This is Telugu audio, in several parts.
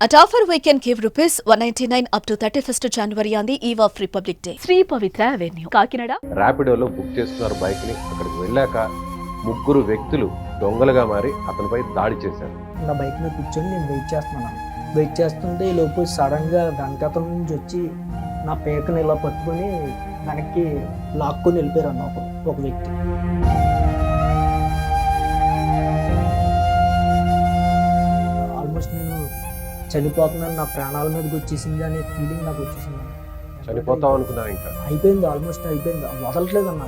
At offer we can give rupees 199 up to 31st January on the eve of Republic Day. Shri Pavitra avenue Kakinada. ర్యాపిడోలో book చేస్తున్నారు బైక్ని అక్కడికి వెళ్ళాక ముగ్గురు వ్యక్తులు దొంగలుగా మారి అతనిపై దాడి చేశారు. నా బైక్ మీద కూర్చొని నేను వెయిట్ చేస్తున్నాను. వెయిట్ చేస్తుంటే ఈ లోపు సడన్గా వెనకతల నుంచి వచ్చి నా పేకను ఇలా పట్టుకొని వెనక్కి లాక్కొని వెళ్ళిపోయారు అన్న ఒక ఒక వ్యక్తి. చనిపోతున్నాను నా ప్రాణాల మీదకి వచ్చేసింది అనే ఫీలింగ్ నాకు వచ్చేసింది. చనిపోతాం అనుకున్నావు ఇంకా? అయిపోయింది ఆల్మోస్ట్ అయిపోయింది. వదలట్లేదు అన్న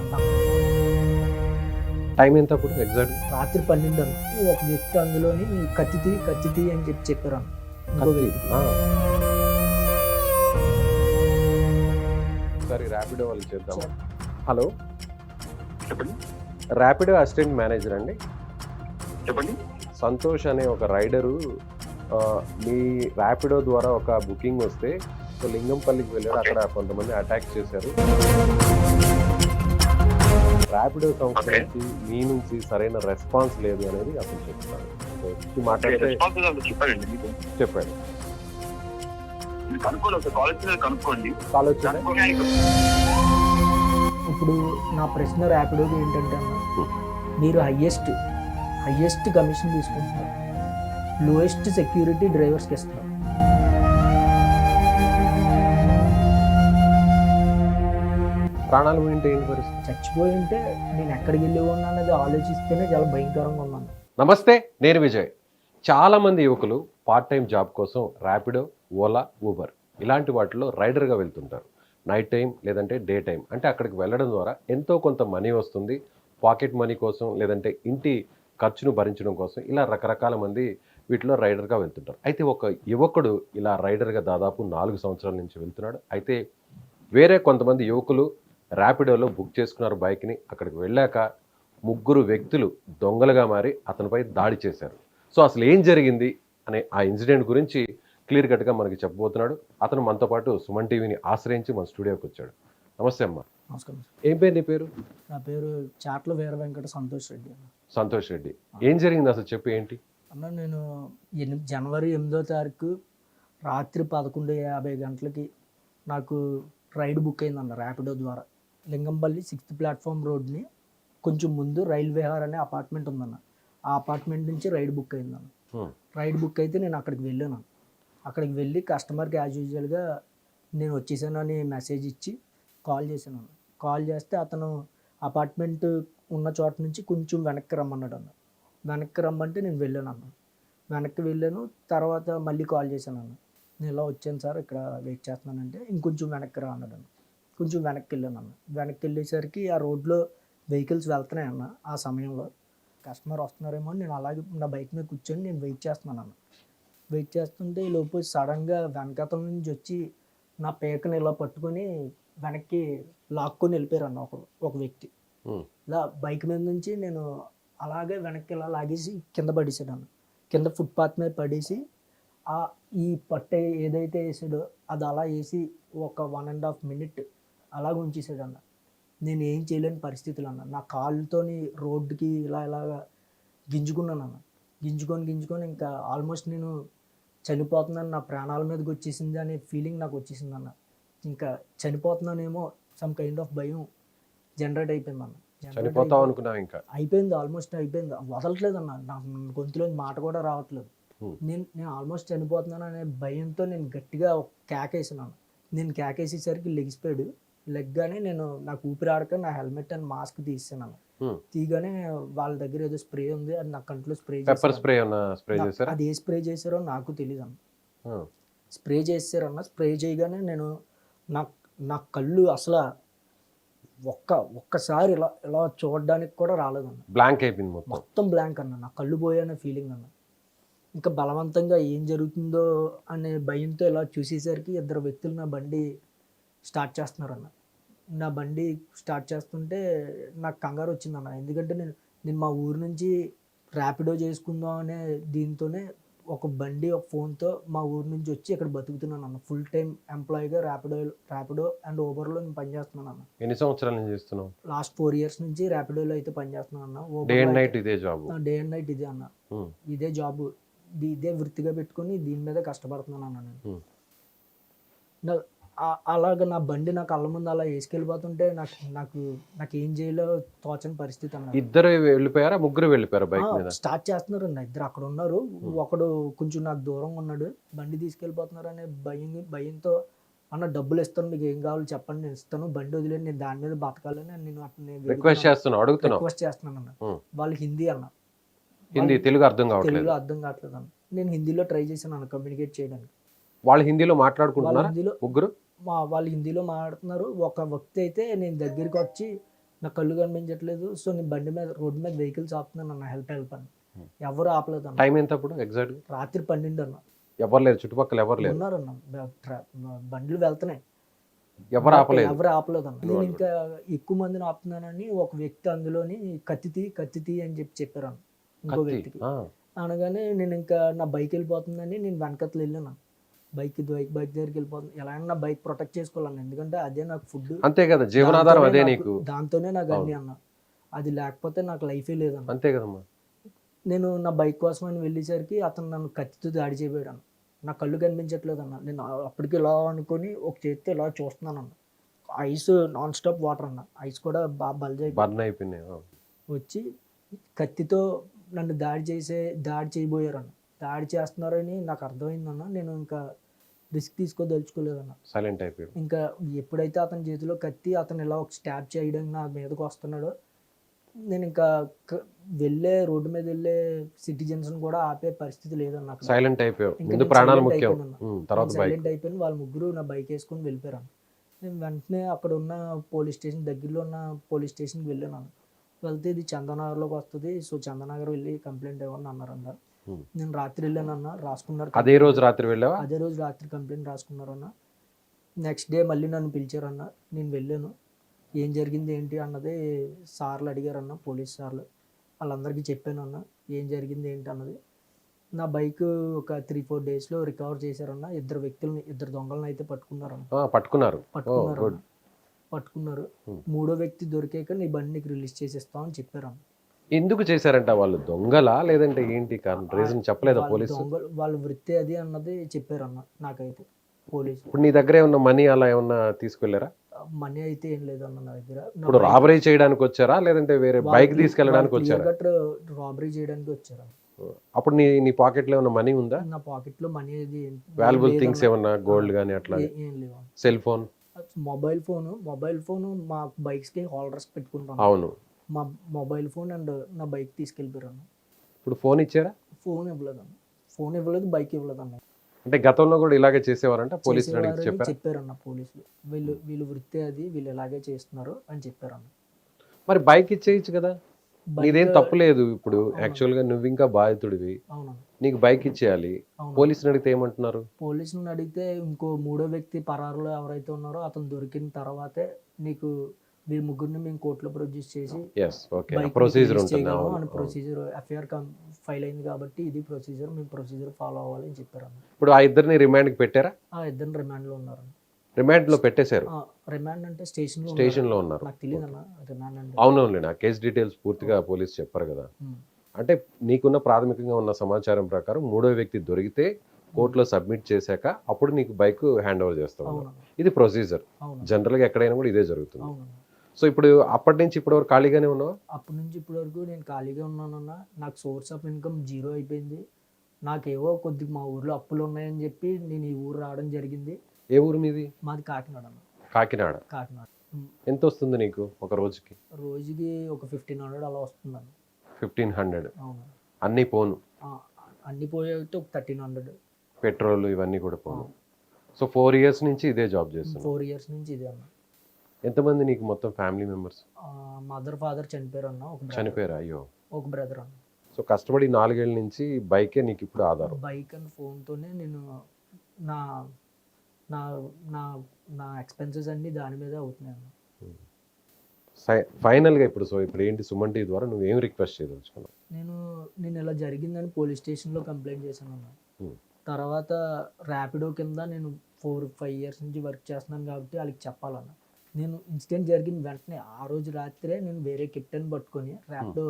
టైం ఎంత అప్పుడు ఎగ్జాక్ట్ రాత్రి పన్నెండు అన్న. ఒక వ్యక్తి అందులోని కత్తి తీ కత్తి తీ అని చెప్పి చెప్పారు అన్న ఇంకో వ్యక్తి. ఒకసారి ర్యాపిడో వాళ్ళు చేద్దాం. హలో? చెప్పండి. ర్యాపిడో అసిస్టెంట్ మేనేజర్ అండి? చెప్పండి. సంతోష్ అనే ఒక రైడరు మీ ర్యాపిడో ద్వారా ఒక బుకింగ్ వస్తే సో లింగంపల్లికి వెళ్ళాడు అక్కడ కొంతమంది అటాక్ చేశారు. ర్యాపిడో సంస్థ. నుంచి మీ నుంచి సరైన రెస్పాన్స్ లేదు అనేది అతను ఇది మాట్లాడితే చెప్పాడు. కనుక్కోండి ఇప్పుడు నా ప్రశ్న ర్యాపిడోకి ఏంటంటే అన్న మీరు హయ్యెస్ట్ హయ్యెస్ట్ కమిషన్ తీసుకుంటున్నారు. లోయెస్ట్ సెక్యూరిటీ డ్రైవర్స్కి ఇస్తున్నారు ప్రాణాలు పోయింటే ఏంటి పరిస్థితి? చచ్చిపోయి ఉంటే నేను ఎక్కడికి వెళ్ళి ఉన్నా అనేది ఆలోచిస్తేనే చాలా భయంకరంగా ఉన్నాను. నమస్తే నేను విజయ్. చాలా మంది యువకులు పార్ట్ టైం జాబ్ కోసం ర్యాపిడో ఓలా ఊబర్ ఇలాంటి వాటిలో రైడర్గా వెళ్తుంటారు. నైట్ టైం లేదంటే డే టైం అంటే అక్కడికి వెళ్ళడం ద్వారా ఎంతో కొంత మనీ వస్తుంది. పాకెట్ మనీ కోసం లేదంటే ఇంటి ఖర్చును భరించడం కోసం ఇలా రకరకాల మంది వీటిలో రైడర్గా వెళ్తుంటారు. అయితే ఒక యువకుడు ఇలా రైడర్గా దాదాపు నాలుగు సంవత్సరాల నుంచి వెళ్తున్నాడు. అయితే వేరే కొంతమంది యువకులు ర్యాపిడోలో బుక్ చేసుకున్నారు బైక్ని. అక్కడికి వెళ్ళాక ముగ్గురు వ్యక్తులు దొంగలుగా మారి అతనిపై దాడి చేశారు. సో అసలు ఏం జరిగింది అనే ఆ ఇన్సిడెంట్ గురించి క్లియర్ కట్గా మనకి చెప్పబోతున్నాడు. అతను మనతో పాటు సుమన్ టీవీని ఆశ్రయించి మన స్టూడియోకి వచ్చాడు. నమస్తే అమ్మ. నమస్కారం ఏం పేరు నీ పేరు? నా పేరు చాట్ల వీర వెంకట సంతోష్ రెడ్డి సంతోష్ రెడ్డి. ఏం జరిగింది అసలు చెప్పు ఏంటి? అన్న నేను ఎనిమిది జనవరి ఎనిమిదో తారీఖు రాత్రి పదకొండు యాభై గంటలకి నాకు రైడ్ బుక్ అయిందన్న ర్యాపిడో ద్వారా. లింగంపల్లి సిక్స్త్ ప్లాట్ఫామ్ రోడ్ని కొంచెం ముందు రైల్ విహార్ అనే అపార్ట్మెంట్ ఉందన్న. ఆ అపార్ట్మెంట్ నుంచి రైడ్ బుక్ అయిందన్న. రైడ్ బుక్ అయితే నేను అక్కడికి వెళ్ళాను. అక్కడికి వెళ్ళి కస్టమర్కి యాజ్ యూజువల్గా నేను వచ్చేసానని మెసేజ్ ఇచ్చి కాల్ చేశాను కాల్ చేస్తే అతను అపార్ట్మెంట్ ఉన్న చోట నుంచి కొంచెం వెనక్కి రమ్మన్నాడు అన్న. వెనక్కి రమ్మంటే నేను వెళ్ళాను అన్న వెనక్కి వెళ్ళాను తర్వాత మళ్ళీ కాల్ చేశాను అన్న నేను ఇలా వచ్చాను సార్ ఇక్కడ వెయిట్ చేస్తున్నానంటే ఇంకొంచెం వెనక్కి రా అన్నాడు అన్న కొంచెం వెనక్కి వెళ్ళాను అన్న వెనక్కి వెళ్ళేసరికి ఆ రోడ్లో వెహికల్స్ వెళ్తున్నాయి అన్న ఆ సమయంలో. కస్టమర్ వస్తున్నారేమో అని నేను అలాగే నా బైక్ మీద కూర్చొని నేను వెయిట్ చేస్తున్నాను అన్న వెయిట్ చేస్తుంటే ఈ లోపు సడన్గా వెనకతల నుంచి వచ్చి నా పేకని ఇలా పట్టుకొని వెనక్కి లాక్కొని వెళ్ళిపోయారు అన్న ఒక ఒక వ్యక్తి. ఇలా బైక్ మీద నుంచి నేను అలాగే వెనక్కి ఇలా లాగేసి కింద పడేసాడు అన్న కింద ఫుట్పాత్ మీద పడేసి ఆ ఈ పట్టే ఏదైతే వేసాడో అది అలా వేసి ఒక వన్ అండ్ హాఫ్ మినిట్ అలాగ ఉంచేసాడు అన్న నేను ఏం చేయలేని పరిస్థితులు అన్న. నా కాళ్ళతోని రోడ్డుకి ఇలా ఇలాగా గింజుకున్నాను అన్న గింజుకొని గింజుకొని ఇంకా ఆల్మోస్ట్ నేను చనిపోతున్నాను నా ప్రాణాల మీదకి వచ్చేసింది అనే ఫీలింగ్ నాకు వచ్చేసింది అన్న. ఇంకా చనిపోతున్నానేమో సమ్ కైండ్ ఆఫ్ భయం జనరేట్ అయిపోయింది అన్న. చనిపోతాం అనుకున్నావు ఇంకా. అయిపోయింది ఆల్మోస్ట్ అయిపోయింది. వదలట్లేదు అన్న నాకు గొంతులో మాట కూడా రావట్లేదు. నేను నేను ఆల్మోస్ట్ చనిపోతున్నాను అనే భయంతో నేను గట్టిగా కేకేసినాను నేను కేకేసేసరికి లెగిసిపోయాడు లెగ్గానే నేను నాకు ఊపిరి ఆడక నా హెల్మెట్ అండ్ మాస్క్ తీసాను Hmm. తీగానే వాళ్ళ దగ్గర ఏదో స్ప్రే ఉంది అది నా కంట్లో స్ప్రే పెప్పర్ స్ప్రే స్ప్రే చేశారా? అది ఏ స్ప్రే చేశారో నాకు తెలియదు అన్న. స్ప్రే చేశారన్న స్ప్రే చేయగానే నేను నా నా కళ్ళు అసలు ఒక్క ఒక్కసారి ఇలా ఇలా చూడడానికి కూడా రాలేదన్న. బ్లాంక్ అయిపోయింది మొత్తం. మొత్తం బ్లాంక్ అన్న నా కళ్ళు పోయనే ఫీలింగ్ అన్న. ఇంకా బలవంతంగా ఏం జరుగుతుందో అనే భయంతో ఇలా చూసేసరికి ఇద్దరు వ్యక్తులు నా బండి స్టార్ట్ చేస్తున్నారన్న. నా బండి స్టార్ట్ చేస్తుంటే నాకు కంగారు వచ్చిందన్న. ఎందుకంటే నేను నేను మా ఊరు నుంచి ర్యాపిడో చేసుకుందాం అనే దీంతోనే ఒక బండి ఒక ఫోన్తో మా ఊరు నుంచి వచ్చి ఇక్కడ బతుకుతున్నాను అన్న. ఫుల్ టైం ఎంప్లాయీగా ర్యాపిడో ర్యాపిడో అండ్ ఓబర్లో నేను పనిచేస్తున్నాను అన్న. ఎన్ని సంవత్సరాల నుంచి చేస్తున్నావు? లాస్ట్ ఫోర్ ఇయర్స్ నుంచి ర్యాపిడోలో అయితే పనిచేస్తున్నాను అన్న. డే అండ్ నైట్ ఇదే జాబ్ డే అండ్ నైట్ ఇదే అన్న. ఇదే జాబ్ ఇది- వృత్తిగా పెట్టుకొని దీని మీద కష్టపడుతున్నాను అన్న నేను. Hmm. అలాగ నా బండి నా కళ్ళ ముందు అలా వేసుకెళ్ళిపోతుంటే నాకు నాకు నాకు ఏం చేయాలో తోచని పరిస్థితి అన్న ఇద్దరు వెళ్ళిపోయారా? ముగ్గురు వెళ్ళిపోయారా బైక్ మీద? స్టార్ట్ చేస్తున్నారు అన్న ఇద్దరు అక్కడ ఉన్నారు. ఒకడు కొంచెం నాకు దూరంగా ఉన్నాడు. బండి తీసుకెళ్ళిపోతున్నారు అనే భయం భయంతో అన్న డబ్బులు ఇస్తాను మీకు ఏం కావాలో చెప్పండి నేను ఇస్తాను. బండి వదిలేని నేను దాని మీద బతకాలని నేను రిక్వెస్ట్ చేస్తున్నావు అడుగుతున్నావు? రిక్వెస్ట్ చేస్తున్నాను అన్న. వాళ్ళు హిందీ అన్న. హిందీ తెలుగు అర్థం కావట్లేదు. తెలుగులో అర్థం కావట్లేదు అన్న. నేను హిందీలో ట్రై చేశాను అన్న కమ్యూనికేట్ చేయడానికి. వాళ్ళు హిందీలో మాట్లాడుకుంటున్నారా? ముగ్గురు? మా వాళ్ళు హిందీలో మాట్లాడుతున్నారు. ఒక వ్యక్తి అయితే నేను దగ్గరికి వచ్చి నా కళ్ళు కనిపించట్లేదు. సో నేను బండి మీద రోడ్డు మీద వెహికల్స్ ఆపుతున్నాను అన్న హెల్ప్ హెల్ప్ అని. ఎవరు ఆపలేదు అన్న. టైం ఎంత అప్పుడు? ఎగ్జాక్ట్ రాత్రి పన్నెండు అన్న. ఎవరు లేరు? చుట్టుపక్కల ఎవరు లేరు? ఉన్నారు అన్న. బండ్లు వెళ్తున్నాయి. ఎవరు ఆపలేదు? ఎవరు ఆపలేదు అన్న. నేను ఇంకా ఎక్కువ మందిని ఆపుతున్నానని ఒక వ్యక్తి అందులోని కత్తితి కత్తితి అని చెప్పి చెప్పారు అన్న. ఇంకో. వ్యక్తికి. అనగానే నేను ఇంకా నా బైక్ వెళ్ళిపోతుందని నేను వెనకట్లు వెళ్ళాను బైక్ బైక్ బైక్ దగ్గరికి వెళ్ళిపోతుంది. ఎలా అయినా నా బైక్ ప్రొటెక్ట్ చేసుకోవాలన్న ఎందుకంటే అదే నాకు ఫుడ్. అంతే కదా జీవనాధారం అదే నీకు. దాంతోనే నాకు అన్ని అన్న. అది లేకపోతే నాకు లైఫే లేదన్న. అంతే కదమ్మా. నేను నా బైక్ కోసం అని వెళ్ళేసరికి అతను నన్ను కత్తితో దాడి చేయబోయాడు అన్న నా కళ్ళు కనిపించట్లేదు అన్న నేను అప్పటికి ఇలా అనుకొని ఒక చేతితో ఇలా చూస్తున్నాను అన్న ఐస్ నాన్ స్టాప్ వాటర్ అన్న. ఐస్ కూడా బాగా బల్జ్ అయిపోయి బర్న్ అయిపోయినాయి ఆ. వచ్చి కత్తితో నన్ను దాడి చేసే దాడి చేయబోయారన్న. దాడి చేస్తున్నారని నాకు అర్థమైందన్న. నేను ఇంకా రిస్క్ తీసుకోదలుచుకోలేదన్న సైలెంట్ అయిపోయాడు. ఇంకా ఎప్పుడైతే అతని చేతిలో కత్తి అతను ఇలా ఒక స్టాప్ చేయడానికి నా మీదకి వస్తున్నాడో నేను ఇంకా వెళ్ళే రోడ్డు మీద వెళ్ళే సిటిజన్స్ కూడా ఆపే పరిస్థితి లేదన్న సైలెంట్ అయిపోయావు. ముందు ప్రాణాలు ముఖ్యం. తర్వాత సైలెంట్ అయిపోయిన. వాళ్ళ ముగ్గురు నా బైక్ వేసుకొని వెళ్ళిపోయాను నేను వెంటనే అక్కడ ఉన్న పోలీస్ స్టేషన్ దగ్గరలో ఉన్న పోలీస్ స్టేషన్కి వెళ్ళాను వెళ్తే ఇది చందనగర్లోకి వస్తుంది. సో చందనగర్ వెళ్ళి కంప్లైంట్ ఇవ్వండి అన్నారు అన్న Hmm. నేను రాత్రి వెళ్ళాను అన్న రాసుకున్నారు అదే రోజు రాత్రి వెళ్ళావా? అదే రోజు రాత్రి కంప్లైంట్ రాసుకున్నారు అన్న. నెక్స్ట్ డే మళ్ళీ నన్ను పిలిచారన్న నేను వెళ్ళాను. ఏం జరిగింది ఏంటి అన్నది సార్లు అడిగారన్న పోలీస్ సార్లు. వాళ్ళందరికీ చెప్పాను అన్న ఏం జరిగింది ఏంటి అన్నది. నా బైక్ ఒక త్రీ ఫోర్ డేస్లో రికవర్ చేశారన్న ఇద్దరు వ్యక్తులని ఇద్దరు దొంగలను అయితే పట్టుకున్నారన్న పట్టుకున్నారు. పట్టుకున్నారు. పట్టుకున్నారు. మూడో వ్యక్తి దొరికాక నీ బండి నీకు రిలీజ్ చేసేస్తామని చెప్పారన్న ఎందుకు చేశారంట వాళ్ళు? దొంగలా? లేదంటే ఏంటి కారణం రీజన్ చెప్పలేదా పోలీసు? వాళ్ళ వృత్తి అది అన్నది చెప్పారన్న నాకైతే పోలీసు. ఇప్పుడు నీ దగ్గర ఏమన్నా మనీ అలా ఏమన్నా తీసుకెళ్ళారా? మనీ అయితే ఏం లేదన్న నా దగ్గర. ఇప్పుడు రాబరీ చేయడానికి వచ్చారా? లేదంటే వేరే బైక్ తీసుకెళ్ళడానికి వచ్చారా? రాబరీ చేయడానికి వచ్చారు. అప్పుడు నీ నీ పాకెట్లో ఏమన్నా మనీ ఉందా? నా పాకెట్లో మనీ అది వాల్యుబుల్. థింగ్స్ ఏమన్నా గోల్డ్ కానీ అట్లా ఏ- లేవు? Cell phone mobile phone mobile phone మా బైక్స్కి హోల్డర్స్ పెట్టుకుంటాను. అవును. మా మొబైల్ ఫోన్ అండ్ నా బైక్ తీసుకెళ్ళిపోయాను ఇప్పుడు ఫోన్ ఇచ్చారా ఫోన్ ఇవ్వలేదన్న. ఫోన్ ఇవ్వలేదు బైక్ ఇవ్వలేదన్న. అంటే గతంలో కూడా ఇలాగే చేసేవారంట? పోలీసులు అడిగి చెప్పారా? చెప్పారన్న పోలీసులు. వీళ్ళు వీళ్ళు వృత్తి అది వీళ్ళు ఇలాగే చేస్తున్నారు అని చెప్పారన్న. మరి బైక్ ఇచ్చేయచ్చు కదా? నీదేం తప్పు లేదు ఇప్పుడు. యాక్చువల్గా నువ్వు ఇంకా బాధితుడివి. నీకు బైక్ ఇచ్చేయాలి. పోలీసులు అడిగితే ఏమంటున్నారు? పోలీసులను అడిగితే ఇంకో మూడో వ్యక్తి పరారులో ఎవరైతే ఉన్నారో అతను దొరికిన తర్వాతే నీకు వీళ్ళ ముగ్గురిని మేము కోర్టులో ప్రొడ్యూస్ చేసి ప్రొసీజర్ అని. ప్రొసీజర్ ఎఫ్ఐఆర్ ఫైల్ అయింది కాబట్టి ఇది ప్రొసీజర్ మేము ప్రొసీజర్ ఫాలో అవ్వాలి అని చెప్పారు. ఇప్పుడు ఆ ఇద్దరిని రిమాండ్కి పెట్టారా? ఆ ఇద్దరు రిమాండ్లో ఉన్నారు రిమాండ్లో పెట్టేశారు రిమాండ్ అంటే స్టేషన్ స్టేషన్లో ఉన్నారు. నాకు తెలియదు అన్న రిమాండ్ అంటే. అవునవునులే నా కేసు డీటెయిల్స్ పూర్తిగా పోలీసు చెప్పారు కదా. అంటే నీకున్న ప్రాథమికంగా ఉన్న సమాచారం ప్రకారం మూడో వ్యక్తి దొరికితే కోర్టులో సబ్మిట్ చేశాక అప్పుడు నీకు బైక్ హ్యాండ్ ఓవర్ చేస్తాం ఇది ప్రొసీజర్ అవును. జనరల్గా ఎక్కడైనా కూడా ఇదే జరుగుతుంది. సో ఇప్పుడు అప్పటి నుంచి ఇప్పటి వరకు ఖాళీగానే ఉన్నావా? అప్పటి నుంచి ఇప్పటి వరకు నేను ఖాళీగా ఉన్నానన్న నాకు సోర్స్ ఆఫ్ ఇన్కమ్ జీరో అయిపోయింది. నాకేవో కొద్దిగా మా ఊర్లో అప్పులు ఉన్నాయని చెప్పి నేను ఈ ఊరు రావడం జరిగింది. ఏ ఊరు మీది? మాది కాకినాడ అన్న. కాకినాడ. కాకినాడ. ఎంత వస్తుంది నీకు ఒక రోజుకి? రోజుకి ఒక ఫిఫ్టీన్ హండ్రెడ్ అలా వస్తుందన్న ఫిఫ్టీన్ హండ్రెడ్ అవును. అన్నీ పోను. అన్ని పోయేస్తే ఒక థర్టీన్ హండ్రెడ్ పెట్రోల్ ఇవన్నీ కూడా పోను. సో ఫోర్ ఇయర్స్ నుంచి ఇదే జాబ్ చేస్తున్నావు. ఫోర్ ఇయర్స్ నుంచి ఇదే అన్న. ఎంతమంది నీకు మొత్తం ఫ్యామిలీ మెంబర్స్? మదర్ ఫాదర్ చనిపోయారు అన్న ఒక చనిపోయారు? అయ్యో. ఒక బ్రదర్ అన్న. సో కష్టపడి నాలుగేళ్ళ నుంచి బైకే నీకు ఇప్పుడు ఆధారం. బైక్ అండ్ ఫోన్తోనే నేను నా నా నా నా ఎక్స్పెన్సెస్ అన్నీ దాని మీదే అవుతున్నాయి అన్న. సై- ఫైనల్గా ఇప్పుడు సో ఇప్పుడు ఏంటి సుమన్ టీ ద్వారా నువ్వు ఏం రిక్వెస్ట్ చేయదలుచుకున్నావు? నేను నేను ఇలా జరిగిందని పోలీస్ స్టేషన్లో కంప్లైంట్ చేశాను అన్న. తర్వాత ర్యాపిడో కింద నేను ఫోర్ ఫైవ్ ఇయర్స్ నుంచి వర్క్ చేస్తున్నాను కాబట్టి వాళ్ళకి చెప్పాలన్న. నేను ఇన్సిడెంట్ జరిగిన వెంటనే ఆ రోజు రాత్రే నేను వేరే కెప్టెన్ పట్టుకొని ర్యాపిడో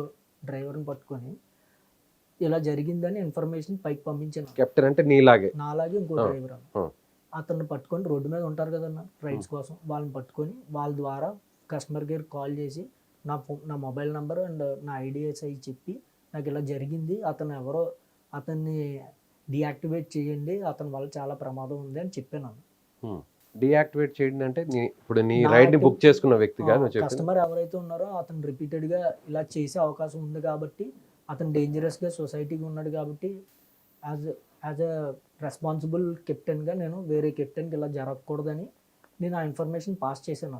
డ్రైవర్ని పట్టుకొని ఇలా జరిగిందని ఇన్ఫర్మేషన్ పైకి పంపించాను. కెప్టెన్ అంటే నీలాగే. నాలాగే ఇంకో డ్రైవర్. అతన్ని పట్టుకొని రోడ్డు మీద ఉంటారు కదన్న రైడ్స్ కోసం. వాళ్ళని పట్టుకొని వాళ్ళ ద్వారా కస్టమర్ కేర్ కాల్ చేసి నా నా మొబైల్ నెంబర్ అండ్ నా ఐడియాస్ అవి చెప్పి నాకు ఇలా జరిగింది. అతను ఎవరో అతన్ని డియాక్టివేట్ చేయండి. అతని వల్ల చాలా ప్రమాదం ఉంది అని చెప్పాను డియాక్టివేట్ చేయడం అంటే నీ ఇప్పుడు నీ రైడ్ని బుక్ చేసుకున్న వ్యక్తిగా నువ్వు కస్టమర్ ఎవరైతే ఉన్నారో అతను రిపీటెడ్గా ఇలా చేసే అవకాశం ఉంది కాబట్టి అతను డేంజరస్గా సొసైటీకి ఉన్నాడు కాబట్టి యాజ్ యాజ్ అ రెస్పాన్సిబుల్ కెప్టెన్గా నేను వేరే కెప్టెన్కి ఇలా జరగకూడదని నేను ఆ ఇన్ఫర్మేషన్ పాస్ చేశాను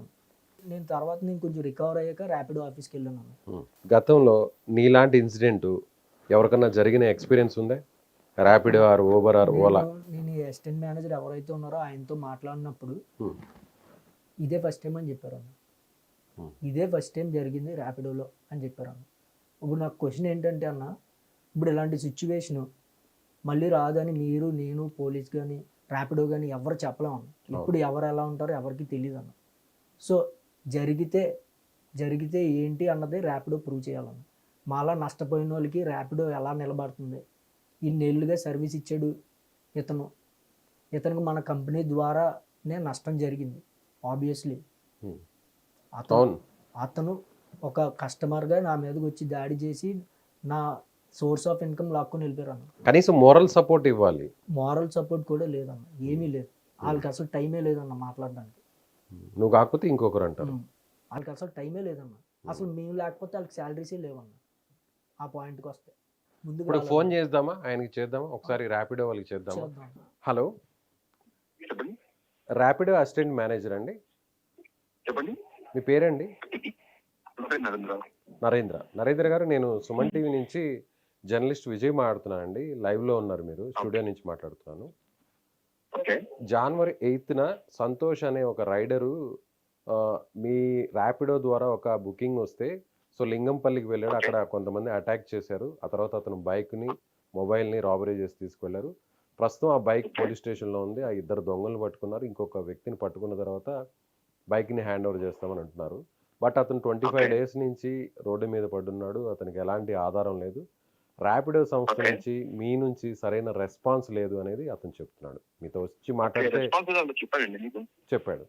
నేను తర్వాత నేను కొంచెం రికవర్ అయ్యాక ర్యాపిడో ఆఫీస్కి వెళ్ళాను. గతంలో నీలాంటి ఇన్సిడెంట్ ఎవరికన్నా జరిగిన ఎక్స్పీరియన్స్ ఉందా? Rapido or Uber or Ola నేను అసిస్టెంట్ మేనేజర్ ఎవరైతే ఉన్నారో ఆయనతో మాట్లాడినప్పుడు ఉమ్. ఇదే ఫస్ట్ టైం అని చెప్పారు అన్న Hmm. ఇదే ఫస్ట్ టైం జరిగింది ర్యాపిడోలో అని చెప్పారు అన్న ఇప్పుడు నాకు క్వశ్చన్ ఏంటంటే అన్న ఇప్పుడు ఇలాంటి సిచ్యువేషన్ మళ్ళీ రాదని మీరు నేను పోలీస్ కానీ ర్యాపిడో కానీ ఎవరు చెప్పలేము అన్న. ఇప్పుడు ఎవరు ఎలా ఉంటారో ఎవరికి తెలియదు అన్న. సో జరిగితే జరిగితే ఏంటి అన్నది ర్యాపిడో ప్రూవ్ చేయాలన్న. మాలా నష్టపోయిన వాళ్ళకి ర్యాపిడో ఎలా నిలబడుతుంది? ఇన్నేళ్ళుగా సర్వీస్ ఇచ్చాడు ఇతను. ఇతనికి మన కంపెనీ ద్వారానే నష్టం జరిగింది ఆబ్వియస్లీ. అతను అతను ఒక కస్టమర్గా నా మీదకి వచ్చి దాడి చేసి నా సోర్స్ ఆఫ్ ఇన్కమ్ లాక్కొని వెళ్ళిపోయారు కనీసం మోరల్ సపోర్ట్ ఇవ్వాలి. మారల్ సపోర్ట్ కూడా లేదన్న. ఏమీ లేదు. వాళ్ళకి అసలు టైమే లేదన్న మాట్లాడడానికి. నువ్వు కాకపోతే ఇంకొకరు అంటారు. వాళ్ళకి అసలు టైమే లేదన్న. అసలు మేము లేకపోతే వాళ్ళకి శాలరీసే లేవన్న. ఆ పాయింట్కి వస్తే. ఇప్పుడు. ఫోన్ చేద్దామా? ఆయనకి చేద్దామా? ఒకసారి ర్యాపిడో వాళ్ళకి చేద్దామా? చేద్దాం. హలో? చెప్పండి. ర్యాపిడో అసిస్టెంట్ మేనేజర్ అండి. చెప్పండి. మీ పేరండి? నరేంద్ర నరేంద్ర. నరేంద్ర. గారు నేను సుమన్ టీవీ నుంచి జర్నలిస్ట్ విజయ్ మాట్లాడుతున్నాను అండి. లైవ్లో ఉన్నారు మీరు. స్టూడియో నుంచి మాట్లాడుతున్నాను. ఓకే. జనవరి ఎయిత్న సంతోష్ అనే ఒక రైడరు ఆ, మీ ర్యాపిడో ద్వారా ఒక బుకింగ్ వస్తే సో లింగంపల్లికి వెళ్ళాడు. అక్కడ కొంతమంది అటాక్ చేశారు. ఆ తర్వాత అతను బైక్ని మొబైల్ని రాబరీ చేసి తీసుకెళ్ళారు. ప్రస్తుతం ఆ బైక్ పోలీస్ స్టేషన్లో ఉంది. ఆ ఇద్దరు దొంగలను పట్టుకున్నారు. ఇంకొక వ్యక్తిని పట్టుకున్న తర్వాత బైక్ని హ్యాండ్ ఓవర్ చేస్తామని అంటున్నారు. బట్ అతను ట్వంటీ ఫైవ్. డేస్ నుంచి రోడ్డు మీద పడున్నాడు. అతనికి ఎలాంటి ఆధారం లేదు. ర్యాపిడో సంస్థ. నుంచి మీ నుంచి సరైన రెస్పాన్స్ లేదు అనేది అతను చెప్తున్నాడు. మీతో వచ్చి మాట్లాడితే చెప్పాడు.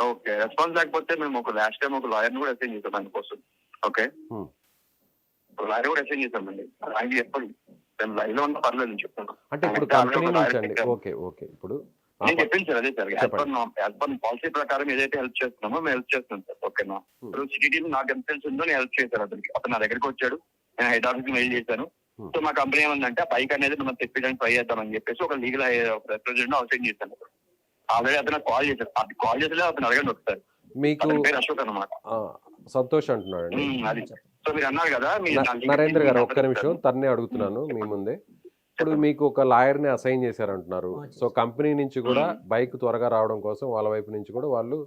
ఓకే రెస్పాన్స్ లేకపోతే మేము ఒక లాస్ట్ టైం ఒక లాయర్ కూడా అసైన్ చేసాం దానికోసం ఓకే. ఒక లాయర్ కూడా అసైన్ చేసామండి ఆయన చెప్పండి మేము లైవ్లో ఉన్నా పర్లేదు చెప్తాను అంటే ఇప్పుడు కంపెనీ నుంచి అండి. ఓకే ఓకే ఇప్పుడు నేను చెప్పింది సార్ అదే సార్. యాజ్ చెప్పండి. పర్ యాజ్ పర్ పాలసీ ప్రకారం ఏదైతే హెల్ప్ చేస్తున్నామో మేము హెల్ప్ చేస్తున్నాం సార్. ఓకేనా Hmm. ఇప్పుడు సిటీ నాకు ఎంత తెలిసి ఉందో నేను హెల్ప్ చేశాను అతనికి. అతను నా దగ్గరికి వచ్చాడు. నేను హెడ్ ఆఫీస్ మెయిల్ చేశాను. Hmm. సో మా కంపెనీ ఏమందంటే ఆ బైక్ అనేది మనం తెప్పించడానికి ట్రై చేద్దామని చెప్పేసి ఒక లీగల్ రిప్రజెంట్ అవసరం చేశాను. ఆల్రెడీ అతను కాల్ చేశారు అది కాల్ చేసలే అతను అడగండి ఒకసారి. మీకు అతని పేరు అశోక్ అనమాట సంతోష్ అంటున్నాడు అది. సో మీరు అన్నారు కదా నా నరేంద్ర గారు ఒక్క నిమిషం. తన్నే అడుగుతున్నాను మీ ముందే. ఇప్పుడు మీకు ఒక లాయర్ని అసైన్ చేశారంటున్నారు. సో కంపెనీ నుంచి కూడా బైక్ త్వరగా రావడం కోసం వాళ్ళ వైపు నుంచి కూడా వాళ్ళు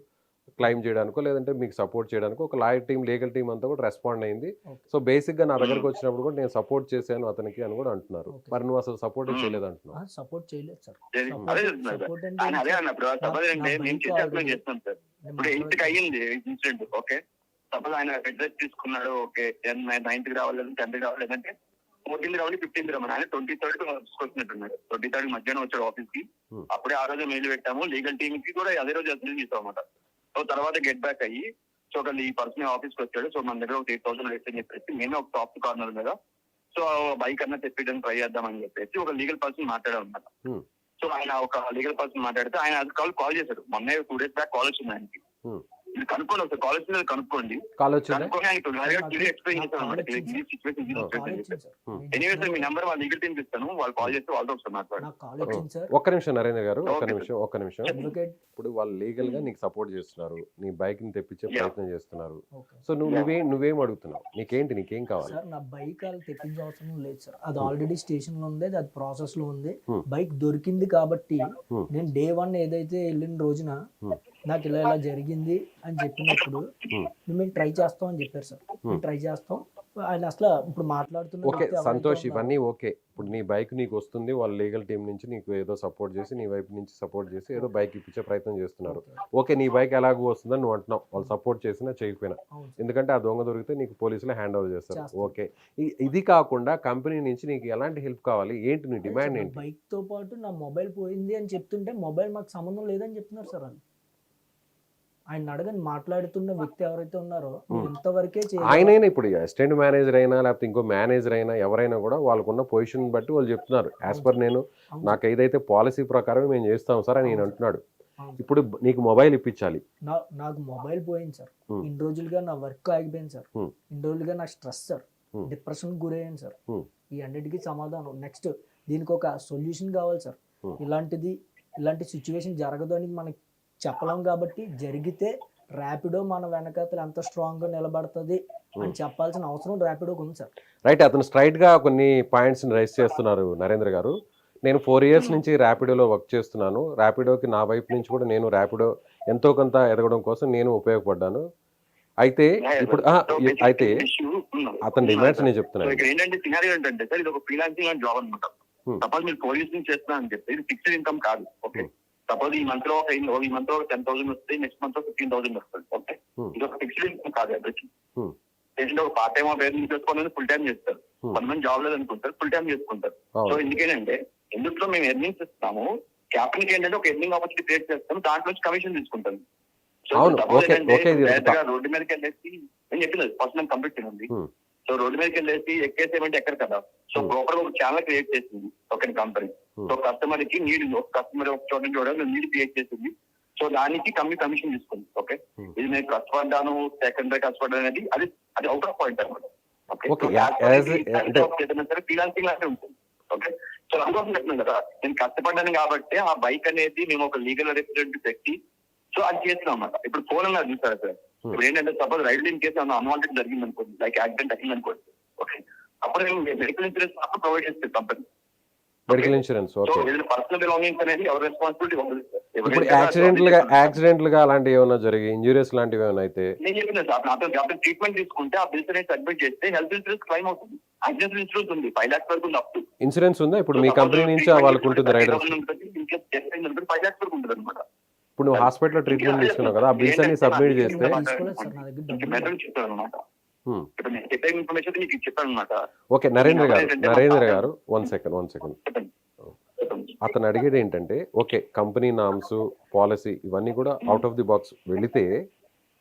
క్లైమ్ చేయడానికో లేదంటే మీకు సపోర్ట్ చేయడానికి ఒక లాయర్ టీం లీగల్ టీం అంతా కూడా రెస్పాండ్ అయింది. సో బేసిక్గా నా దగ్గరకు వచ్చినప్పుడు కూడా నేను సపోర్ట్ చేశాను అతనికి అని కూడా అంటున్నారు. మరి నువ్వు అసలు సపోర్ట్. చేయలేదు అంటున్నావు? సపోర్ట్ చేయలేదు సార్. అదే Support- చెప్తున్నారు సార్. support అంటే ఆయన అదే అన్నప్పుడు సపోజ్ నా- అంటే నా మేము bike చేసేస్తున్నాం already- చేస్తాం సార్. నేను ఇప్పుడు ఎయిత్కి మాట్లాడే- అయ్యింది ఇన్సిడెంట్. ఓకే. సపోజ్ ఆయన అడ్రస్ తీసుకున్నాడు ఓకే. టెన్ నైన్త్కి రావాలి టెన్త్కి రావాలి లేదంటే ఫోర్టీన్త్ రావాలి ఫిఫ్టీన్త్ రావాలి. ఆయన ట్వంటీ థర్డ్ తీసుకొచ్చినట్టున్నాడు. ట్వంటీ థర్డ్ మధ్యాహ్నం వచ్చాడు ఆఫీస్కి. అప్పుడే ఆ రోజు మెయిల్ పెట్టాము. లీగల్ టీమ్కి కూడా అదే రోజు అసలు చేసాం అనమాట సో తర్వాత గెట్ బ్యాక్ అయ్యి సో ఈ పర్సన్ ఆఫీస్కి వచ్చాడు సో మన దగ్గర ఒక ఎయిట్ థౌసండ్ వేస్ట్ అని చెప్పేసి మేమే ఒక టాప్ కార్నర్ మీద సో బైక్ అన్న తెప్పించడానికి ట్రై చేద్దామని చెప్పేసి ఒక లీగల్ పర్సన్ మాట్లాడారు అనమాట Hmm. సో ఆయన ఒక లీగల్ పర్సన్ మాట్లాడితే ఆయన అది కాల్ కాల్ చేశాడు మొన్న టూ డేస్ బ్యాక్ కాల్ వచ్చింది ఆయనకి Hmm. కనుక్కోండి ఒకసారి. కాల్ వచ్చింది కనుక్కోండి. కాల్ వచ్చిందా Hmm. Anyway sir. మీ నెంబర్ వాళ్ళ ఇస్తాను వాళ్ళు కాల్ చేస్తే వాళ్ళతో ఒకసారి మాట్లాడు నాకు కాల్ వచ్చింది సార్. ఒక్క నిమిషం నరేంద్ర గారు ఒక్క. నిమిషం ఒక్క నిమిషం. ఇప్పుడు వాళ్ళు లీగల్గా నీకు సపోర్ట్ చేస్తున్నారు. నీ బైక్ని తెప్పించే. ప్రయత్నం చేస్తున్నారు. సో నువ్వు నువ్వే నువ్వేం అడుగుతున్నావు? నీకేంటి నీకేం కావాలి? సార్ నా బైక్ వాళ్ళు తెప్పించే అవసరం లేదు సార్. అది ఆల్రెడీ స్టేషన్లో ఉంది అది ప్రాసెస్లో ఉంది. Hmm. బైక్ దొరికింది కాబట్టి Hmm. నేను డే వన్ ఏదైతే వెళ్ళిన రోజున Hmm. నాకు ఇలా ఇలా జరిగింది అని చెప్పినప్పుడు. మేము ట్రై చేస్తాం అని చెప్పారు సార్. ట్రై చేస్తాం ఆయన అసలు ఇప్పుడు మాట్లాడుతున్న ఓకే సంతోష్ ఇవన్నీ ఓకే. ఇప్పుడు నీ బైక్ నీకు వస్తుంది వాళ్ళ లీగల్ టీం నుంచి నీకు ఏదో సపోర్ట్ చేసి నీ వైపు నుంచి సపోర్ట్ చేసి ఏదో బైక్ ఇప్పించే ప్రయత్నం చేస్తున్నారు. ఓకే నీ బైక్ ఎలాగో వస్తుందని నువ్వు అంటున్నావు. వాళ్ళు సపోర్ట్ చేసినా చేయకపోయినా. ఎందుకంటే ఆ దొంగ దొరికితే నీకు పోలీసులు హ్యాండ్ ఓవర్ చేస్తారు. ఓకే. ఇది కాకుండా కంపెనీ నుంచి నీకు ఎలాంటి హెల్ప్ కావాలి? ఏంటి నీ డిమాండ్ ఏంటి? బైక్తో పాటు నా మొబైల్ పోయింది అని చెప్తుంటే మొబైల్ మాకు సంబంధం లేదని చెప్తున్నారు సార్ వాళ్ళు. ఆయన అడగని మాట్లాడుతున్న వ్యక్తి ఎవరైతే ఉన్నారో ఇంతవరకే ఆయనైనా ఇప్పుడు అసిస్టెంట్ మేనేజర్ అయినా లేకపోతే ఇంకో మేనేజర్ అయినా ఎవరైనా కూడా వాళ్ళకున్న పొజిషన్ బట్టి వాళ్ళు చెప్తున్నారు. యాజ్ పర్ నేను నాకు ఏదైతే పాలసీ ప్రకారం మేము చేస్తాం సార్ అని నేను అంటున్నాడు. ఇప్పుడు నీకు మొబైల్ ఇప్పించాలి. నా నాకు మొబైల్ పోయింది సార్. ఇన్ని రోజులుగా నా వర్క్ ఆగిపోయింది సార్. ఇన్ని రోజులుగా నా స్ట్రెస్ సార్. డిప్రెషన్ గురయ్యాను సార్. ఈ అన్నిటికీ సమాధానం. నెక్స్ట్ దీనికి ఒక సొల్యూషన్ కావాలి సార్. ఇలాంటిది ఇలాంటి సిచ్యువేషన్ జరగదు అని మనకి చెప్పలేం కాబట్టి జరిగితే ర్యాపిడో మన వెనకాతలు ఎంత స్ట్రాంగ్గా నిలబడుతుంది అని చెప్పాల్సిన అవసరం ర్యాపిడోకి ఉంది సార్. రైట్ అతను స్ట్రైట్గా కొన్ని పాయింట్స్ రైస్ చేస్తున్నారు నరేంద్ర గారు. నేను ఫోర్ ఇయర్స్ నుంచి ర్యాపిడోలో వర్క్ చేస్తున్నాను. ర్యాపిడోకి నా వైపు నుంచి కూడా నేను ర్యాపిడో ఎంతో కొంత ఎదగడం కోసం నేను ఉపయోగపడ్డాను. అయితే ఇప్పుడు అయితే. అతని డిమాండ్స్ నేను చెప్తున్నాను. ఇక్కడ ఏంటంటే సార్ ఇది ఒక ఫ్రీలాన్సింగ్ జాబ్ అనమాట. సపోజ్ మీరు పోలీస్ నుంచి చేస్తున్నా అని చెప్తే ఇది ఫిక్స్డ్ ఇన్కమ్ కాదు ఓకే. సపోజ్ ఈ మంత్లో ఒక ఈ- మంత్లో టెన్ థౌసండ్ వస్తే నెక్స్ట్ మంత్లో ఫిఫ్టీన్ థౌసండ్ వస్తుంది ఓకే. ఇది ఒక ఫిక్స్డ్ ఇన్కమ్ కాదు Hmm. ఏంటంటే ఒక పార్ట్ టైం పేరు చేసుకోవాలని ఫుల్ టైం చేస్తారు. కొంతమంది జాబ్ లేదు అనుకుంటారు ఫుల్ టైం చేసుకుంటారు సో ఎందుకేనంటే ఎందులో మేము ఎర్నింగ్స్ ఇస్తాము క్యాప్టెన్కి ఏంటంటే ఒక ఎర్నింగ్ ఆపర్చునిటీ క్రియేట్ చేస్తాం దాంట్లో నుంచి కమిషన్ తీసుకుంటాం సో రోడ్డు మీదకి వెళ్ళేసి నేను చెప్పినది ఫస్ట్ నేను కంప్లీట్ చేయండి. సో రోడ్డు మీదకి వెళ్ళేసి ఎక్కేసేమంటే ఎక్కడ కదా సో. ప్రాపర్ ఒక ఛానల్ క్రియేట్ చేసింది ఒక కంపెనీ. సో కస్టమర్కి నీడ్ కస్టమర్ ఒక చోట చూడాలి నీడ్ క్రియేట్ చేసింది. సో దానికి కమ్మి కమిషన్ తీసుకుంది ఓకే Hmm. ఇది నేను కష్టపడ్డాను సెకండరీ కష్టపడ్డాను అనేది అది అది అవుట్ ఆఫ్ పాయింట్ అనమాట ఫ్రీలాన్సింగ్ లాగే ఉంటుంది ఓకే సో అందుకోసం చెప్తున్నాను కదా నేను కష్టపడ్డాను కాబట్టి ఆ బైక్ అనేది మేము ఒక లీగల్ రిప్రజెంటేటివ్ పెట్టి సో అది చేస్తున్నాం అన్నమాట. ఇప్పుడు ఫోన్ అన్నారు చూసారా సార్? ఇప్పుడు ఏంటంటే suppose ride in case unwanted జరిగింది అనుకోండి లైక్ యాక్సిడెంట్ అయింది అనుకోండి ఓకే అప్పుడు మేము మెడికల్ ఇన్సూరెన్స్ అప్పుడు ప్రొవైడ్ చేస్తుంది company medical insurance so okay personal belongings అనేది ఎవరి రెస్పాన్సిబిలిటీ ఉండదు ఇప్పుడు యాక్సిడెంట్లు గా యాక్సిడెంట్లు గా అలాంటివి ఏమైనా జరిగి ఇంజురీస్ లాంటివి ఏమైనా అయితే? నేను చెప్పిన సార్ నాతో అతను ట్రీట్మెంట్ తీసుకుంటే ఆ బిల్స్ అనేది సబ్మిట్ చేస్తే హెల్త్ ఇన్సూరెన్స్ క్లైమ్ అవుతుంది. యాక్సిడెంట్ ఇన్సూరెన్స్ ఉంది ఫైవ్ లాక్స్ వరకు ఉంది అప్ ఇన్సూరెన్స్ ఉందా? ఇప్పుడు మీ కంపెనీ నుంచి వాళ్ళకు ఉంటుంది రైడర్స్ ఫైవ్ లాక్స్ వరకు ఉంటుంది అనమాట ఇప్పుడు నువ్వు హాస్పిటల్లో ట్రీట్మెంట్ తీసుకున్నావు కదా ఆ బిల్స్ అన్ని సబ్మిట్ చేస్తే అనమాట Hmm. ఇప్పుడు నేను చెప్పే ఇన్ఫర్మేషన్ మీకు చెప్పాను అనమాట ఓకే నరేంద్ర గారు నరేంద్ర గారు వన్ సెకండ్ వన్ సెకండ్ అతను అడిగేది ఏంటంటే ఓకే కంపెనీ నామ్స్ పాలసీ ఇవన్నీ కూడా అవుట్ ఆఫ్ ది బాక్స్ వెళితే